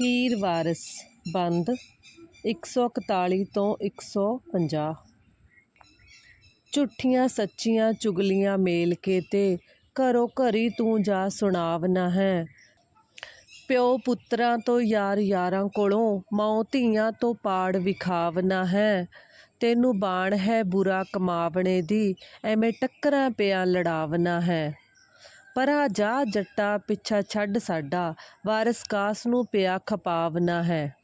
ਹੀਰ ਵਾਰਿਸ ਬੰਦ 141 ਤੋਂ 150 ਝੂਠੀਆਂ, ਸੱਚੀਆਂ, ਚੁਗਲੀਆਂ ਮੇਲ ਕੇ ਤੇ ਘਰੋ ਘਰੀ ਤੂੰ ਜਾ ਸੁਣਾਵਨਾ ਹੈ। ਪਿਓ ਪੁੱਤਰਾਂ ਤੋਂ ਯਾਰ ਯਾਰਾਂ ਕੋਲੋਂ ਮਾਂ ਧੀਆਂ ਤੋਂ ਪਾੜ ਵਿਖਾਵਨਾ ਹੈ। ਤੈਨੂੰ ਬਾਣ ਹੈ ਬੁਰਾ ਕਮਾਵਣੇ ਦੀ, ਐਵੇਂ ਟੱਕਰਾਂ ਪਿਆ ਲੜਾਵਨਾ ਹੈ। ਪਰਾ ਜਾ ਜੱਟਾ ਪਿੱਛਾ ਛੱਡ ਸਾਡਾ, ਵਾਰਿਸ ਕਾਸ ਨੂੰ ਪਿਆ ਖਪਾਵਨਾ ਹੈ।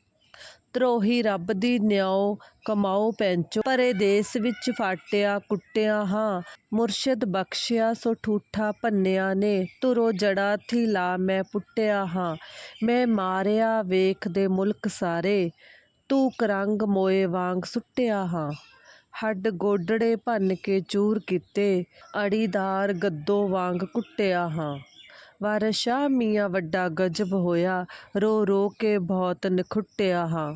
ਧਰੋਹੀ ਰੱਬ ਦੀ ਨਿਆਓ ਕਮਾਓ ਪੈਂਚੋ, ਪਰੇ ਦੇਸ ਵਿੱਚ ਫਾਟਿਆ ਕੁੱਟਿਆ ਹਾਂ। ਮੁਰਸ਼ਿਦ ਬਖਸ਼ਿਆ ਸੋ ਠੂਠਾ ਭੰਨਿਆ ਨੇ, ਧੁਰੋ ਜੜਾ ਥੀ ਲਾ ਮੈਂ ਪੁੱਟਿਆ ਹਾਂ। ਮੈਂ ਮਾਰਿਆ ਵੇਖ ਦੇ ਮੁਲਕ ਸਾਰੇ, ਤੂੰ ਕਰੰਗ ਮੋਏ ਵਾਂਗ ਸੁੱਟਿਆ ਹਾਂ। ਹੱਡ ਗੋਡੜੇ ਭੰਨ ਕੇ ਚੂਰ ਕੀਤੇ, ਅੜੀਦਾਰ ਗੱਦੋ ਵਾਂਗ ਕੁੱਟਿਆ ਹਾਂ। ਵਾਰਸ਼ਾ ਮੀਆਂ ਵੱਡਾ ਗਜਬ ਹੋਇਆ, ਰੋ ਰੋ ਕੇ ਬਹੁਤ ਨਖੁੱਟਿਆ ਹਾਂ।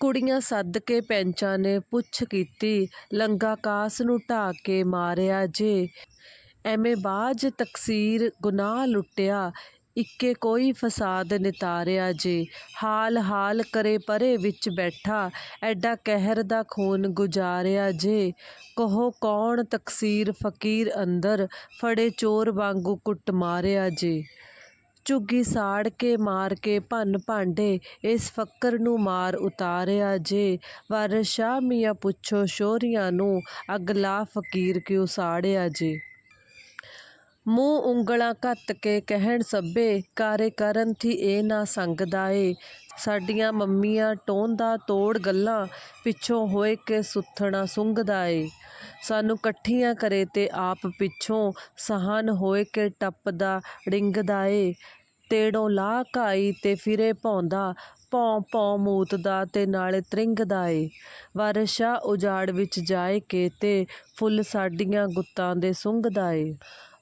ਕੁੜੀਆਂ ਸੱਦ ਕੇ ਪੈਂਚਾਂ ਨੇ ਪੁੱਛ ਕੀਤੀ, ਲੰਗਾ ਕਾਸ ਨੂੰ ਢਾ ਕੇ ਮਾਰਿਆ ਜੇ। ਐਵੇਂ ਬਾਜ ਤਕਸੀਰ ਗੁਨਾਹ ਲੁੱਟਿਆ ਇੱਕੇ ਕੋਈ ਫਸਾਦ ਨਿਤਾਰਿਆ ਜੇ। ਹਾਲ ਹਾਲ ਕਰੇ ਪਰੇ ਵਿੱਚ ਬੈਠਾ, ਐਡਾ ਕਹਿਰ ਦਾ ਖੂਨ ਗੁਜਾਰਿਆ ਜੇ। ਕਹੋ ਕੌਣ ਤਕਸੀਰ ਫਕੀਰ ਅੰਦਰ, ਫੜੇ ਚੋਰ ਵਾਂਗੂ ਕੁੱਟ ਮਾਰਿਆ ਜੇ। ਝੁੱਗੀ ਸਾੜ ਕੇ ਮਾਰ ਕੇ ਭੰਨ ਭਾਂਡੇ, ਇਸ ਫੱਕਰ ਨੂੰ ਮਾਰ ਉਤਾਰਿਆ ਜੇ। ਵਾਰਸ਼ਾ ਮੀਆਂ ਪੁੱਛੋ, ਸ਼ੋਰੀਆਂ ਨੂੰ ਅਗਲਾ ਫਕੀਰ ਕਿਉਂ ਸਾੜਿਆ ਜੇ? ਮੂੰਹ ਉਂਗਲਾਂ ਘੱਤ ਕੇ ਕਹਿਣ ਸੱਭੇ, ਕਾਰੇ ਕਰਨ ਥੀ ਇਹ ਨਾ ਸੰਗਦਾ ਏ ਸਾਡੀਆਂ ਮੰਮੀਆਂ ਟੋਂਦਾ ਤੋੜ ਗੱਲਾਂ ਪਿੱਛੋਂ ਹੋਏ ਕੇ ਸੁੱਥਣਾ ਸੁੰਘਦਾ ਏ ਸਾਨੂੰ ਇਕੱਠੀਆਂ ਕਰੇ ਤੇ ਆਪ ਪਿੱਛੋਂ ਸਹਾਨ ਹੋਏ ਕੇ ਟੱਪਦਾ ਡਿੰਗਦਾ ਏ ਤੇੜੋਂ ਲਾਹ ਘਾਈ ਤੇ ਫਿਰੇ ਭੌਂਦਾ, ਭੌਂ ਭੌਂ ਮੂਤ ਦਾ ਤੇ ਨਾਲੇ ਤ੍ਰਿੰਗਦਾ ਏ ਵਾਰਸ਼ਾ ਉਜਾੜ ਵਿੱਚ ਜਾਏ ਕੇ ਤੇ ਫੁੱਲ ਸਾਡੀਆਂ ਗੁੱਤਾਂ ਦੇ ਸੁੰਘਦਾ ਏ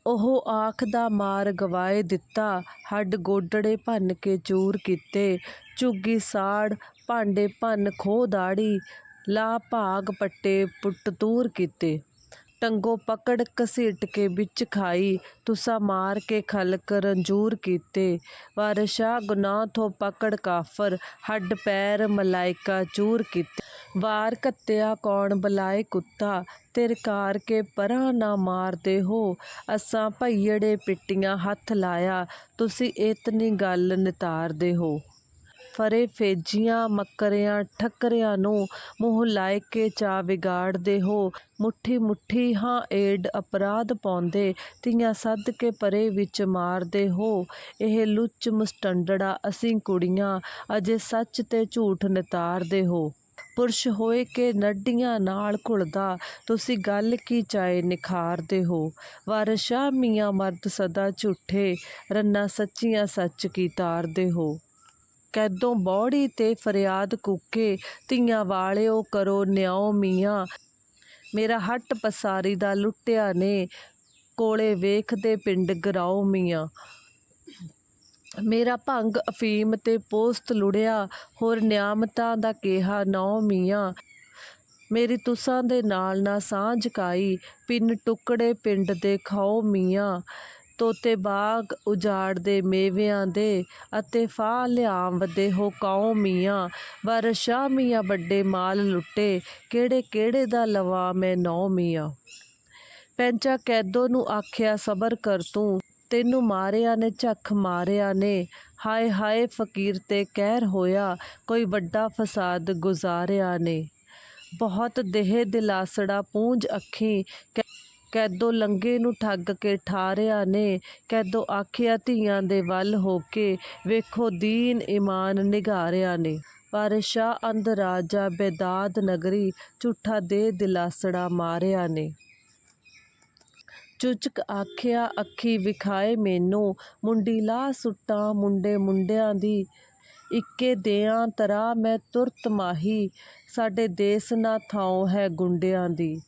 ਉਹ ਆਖ ਦਾ ਮਾਰ ਗਵਾਏ ਦਿੱਤਾ। ਹੱਡ ਗੋਡੜੇ ਭੰਨ ਕੇ ਚੂਰ ਕੀਤੇ। ਝੁੱਗੀ ਸਾੜ ਭਾਂਡੇ ਭੰਨ ਖੋਹ ਦਾੜੀ। ਲਾ ਭਾਗ ਪੱਟੇ ਪੁੱਟ ਤੂਰ ਕੀਤੇ। ਟੰਗੋ ਪਕੜ ਘਸੀਟ ਕੇ ਵਿੱਚ ਖਾਈ। ਤੁਸਾਂ ਮਾਰ ਕੇ ਖਲਕ ਰੰਜੂਰ ਕੀਤੇ। ਵਾਰਸ਼ਾ ਗੁਨਾਹ ਤੋਂ ਪਕੜ ਕਾਫਰ, ਹੱਡ ਪੈਰ ਮਲਾਇਕਾ ਚੂਰ ਕੀਤੇ। ਵਾਰ ਕੱਤਿਆ ਕੌਣ ਬਲਾਏ ਕੁੱਤਾ ਤਿਰਕਾਰ ਕੇ ਪਰਾਂ ਨਾ ਮਾਰਦੇ ਹੋ। ਅਸਾਂ ਭਈੜੇ ਪਿੱਟੀਆਂ ਹੱਥ ਲਾਇਆ, ਤੁਸੀਂ ਇਤਨੀ ਗੱਲ ਨਿਤਾਰਦੇ ਹੋ। ਫਰੇ ਫੇਜੀਆਂ ਮੱਕਰਿਆਂ ਠੱਕਰਿਆਂ ਨੂੰ ਮੂੰਹ ਲਾਇ ਕੇ ਚਾ ਵਿਗਾੜਦੇ ਹੋ। ਮੁੱਠੀ ਮੁੱਠੀ ਹਾਂ ਏਡ ਅਪਰਾਧ ਪਾਉਂਦੇ, ਧੀਆਂ ਸੱਦ ਕੇ ਪਰੇ ਵਿੱਚ ਮਾਰਦੇ ਹੋ। ਇਹ ਲੁੱਚ ਮੁਸਟੰਡੜਾ ਅਸੀਂ ਕੁੜੀਆਂ, ਅਜੇ ਸੱਚ ਤੇ ਝੂਠ ਨਿਤਾਰਦੇ ਹੋ। ਪੁਰਸ਼ ਹੋਏ ਕੇ ਨੱਡੀਆਂ ਨਾਲ ਘੁਲਦਾ, ਤੁਸੀਂ ਗੱਲ ਕੀ ਚਾਏ ਨਿਖਾਰਦੇ ਹੋ। ਵਾਰਸ਼ਾ ਮੀਆਂ ਮਰਦ ਸਦਾ ਝੂਠੇ, ਰੰਨਾ ਸੱਚੀਆਂ ਸੱਚ ਕੀ ਤਾਰਦੇ ਹੋ। ਕੈਦੋਂ ਬੌੜੀ ਤੇ ਫਰਿਆਦ ਕੂਕੇ, ਧੀਆਂ ਵਾਲਿਓ ਕਰੋ ਨਿਆਓ ਮੀਆਂ। ਮੇਰਾ ਹੱਟ ਪਸਾਰੀ ਦਾ ਲੁੱਟਿਆ ਨੇ, ਕੋਲੇ ਵੇਖਦੇ ਪਿੰਡ ਗਰਾਓ ਮੀਆਂ। ਮੇਰਾ ਭੰਗ ਅਫੀਮ ਤੇ ਪੋਸਤ ਲੁੜਿਆ, ਹੋਰ ਨਿਆਮਤਾਂ ਦਾ ਕਿਹਾ ਨੌ ਮੀਆਂ। ਮੇਰੀ ਤੁਸਾਂ ਦੇ ਨਾਲ ਨਾ ਸਾਂਝ ਕਾਈ, ਪਿੰਨ ਟੁਕੜੇ ਪਿੰਡ ਦੇ ਖਾਓ ਮੀਆਂ। ਤੋਤੇ ਬਾਗ ਉਜਾੜਦੇ ਮੇਵਿਆਂ ਦੇ ਅਤੇ ਫਾਹ ਲਿਆਵਦੇ ਹੋ ਕਾਉ ਮੀਆਂ। ਵਰਸ਼ਾ ਮੀਆਂ ਵੱਡੇ ਮਾਲ ਲੁੱਟੇ, ਕਿਹੜੇ ਕਿਹੜੇ ਦਾ ਲਵਾ ਮੈਂ ਨੌ ਮੀਆਂ। ਪੈਂਚਾ ਕੈਦੋ ਨੂੰ ਆਖਿਆ ਸਬਰ ਕਰ ਤੂੰ, ਤੈਨੂੰ ਮਾਰਿਆ ਨੇ ਝੱਖ ਮਾਰਿਆ ਨੇ। ਹਾਏ ਹਾਏ ਫਕੀਰ ਤੇ ਕਹਿਰ ਹੋਇਆ, ਕੋਈ ਵੱਡਾ ਫਸਾਦ ਗੁਜ਼ਾਰਿਆ ਨੇ। ਬਹੁਤ ਦੇਹ ਦਿਲਾਸੜਾ ਪੂੰਝ ਅੱਖੀ ਕੈਦੋ ਲੰਗੇ ਨੂੰ ਠੱਗ ਕੇ ਠਾਰਿਆ ਨੇ। ਕੈਦੋ ਆਖਿਆ, ਧੀਆਂ ਦੇ ਵੱਲ ਹੋ ਕੇ ਵੇਖੋ, ਦੀਨ ਈਮਾਨ ਨਿਗਾਰਿਆ ਨੇ। ਪਰ ਸ਼ਾਹ ਅੰਧ ਰਾਜਾ ਬੇਦਾਦ ਨਗਰੀ ਝੂਠਾ ਦੇ ਦਿਲਾਸੜਾ ਮਾਰਿਆ ਨੇ। ਚੁਚਕ ਆਖਿਆ, ਅੱਖੀ ਵਿਖਾਏ ਮੈਨੂੰ। ਮੁੰਡੀ ਲਾ ਸੁੱਟਾਂ ਮੁੰਡੇ ਮੁੰਡਿਆਂ ਦੀ। ਇੱਕੇ ਦਿਆਂ ਤਰਾ ਮੈਂ ਤੁਰਤ ਮਾਹੀ। ਸਾਡੇ ਦੇਸ ਨਾ ਥਾਉ ਹੈ ਗੁੰਡਿਆਂ ਦੀ।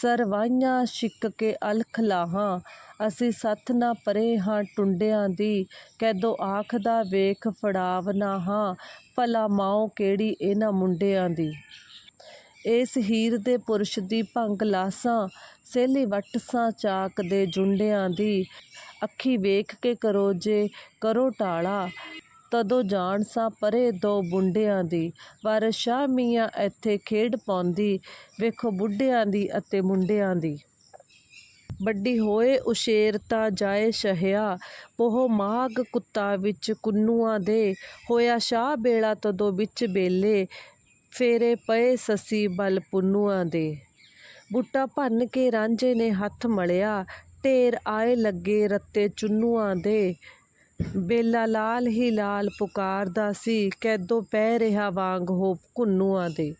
ਸਰਵਾਈਆਂ ਛਿੱਕ ਕੇ ਅਲਖ ਲਾਹਾਂ। ਅਸੀਂ ਸੱਥ ਨਾ ਪਰੇ ਹਾਂ ਟੁੰਡਿਆਂ ਦੀ, ਕੈਦੋ ਆਖਦਾ ਵੇਖ ਫੜਾਵ ਨਾ ਹਾਂ, ਭਲਾ ਮਾਓ ਕਿਹੜੀ ਇਹਨਾਂ ਮੁੰਡਿਆਂ ਦੀ। ਇਸ ਹੀਰ ਦੇ ਪੁਰਸ਼ ਦੀ ਭੰਗ ਲਾਸਾਂ, ਸੇਲੀ ਵੱਟ ਸਾਂ ਚਾਕ ਦੇ ਜੁੰਡਿਆਂ ਦੀ। ਅੱਖੀ ਵੇਖ ਕੇ ਕਰੋ ਜੇ ਕਰੋ ਟਾਲਾ ਤਦੋਂ ਜਾਣ ਸਾਂ ਪਰੇ ਦੋ ਬੁੰਡਿਆਂ ਦੀ। ਪਰ ਸ਼ਾਹ ਮੀਆਂ ਇੱਥੇ ਖੇਡ ਪਾਉਂਦੀ, ਵੇਖੋ ਬੁੱਢਿਆਂ ਦੀ ਅਤੇ ਮੁੰਡਿਆਂ ਦੀ। ਵੱਡੀ ਹੋਏ ਉਸ਼ੇਰ ਤਾਂ ਜਾਏ ਸ਼ਹਿਆ, ਪੋਹ ਮਾਘ ਕੁੱਤਾ ਵਿੱਚ ਕੁੰਨੂਆਂ ਦੇ। ਹੋਇਆ ਸ਼ਾਹ ਬੇਲਾ ਤਦੋਂ ਵਿੱਚ ਬੇਲੇ, ਫੇਰੇ ਪਏ ਸੱਸੀ ਬਲ ਪੁੰਨੂਆਂ ਦੇ। ਬੁੱਟਾ ਭੰਨ ਕੇ ਰਾਂਝੇ ਨੇ ਹੱਥ ਮਲਿਆ, ਢੇਰ ਆਏ ਲੱਗੇ ਰੱਤੇ ਚੁੰਨੂਆਂ ਦੇ। ਬੇਲਾ ਲਾਲ ਹੀ ਲਾਲ ਪੁਕਾਰਦਾ ਸੀ ਕੈਦੋਂ ਪੈ ਰਿਹਾ ਵਾਂਗ ਹੋ ਘੁੰਨੂਆਂ ਦੇ।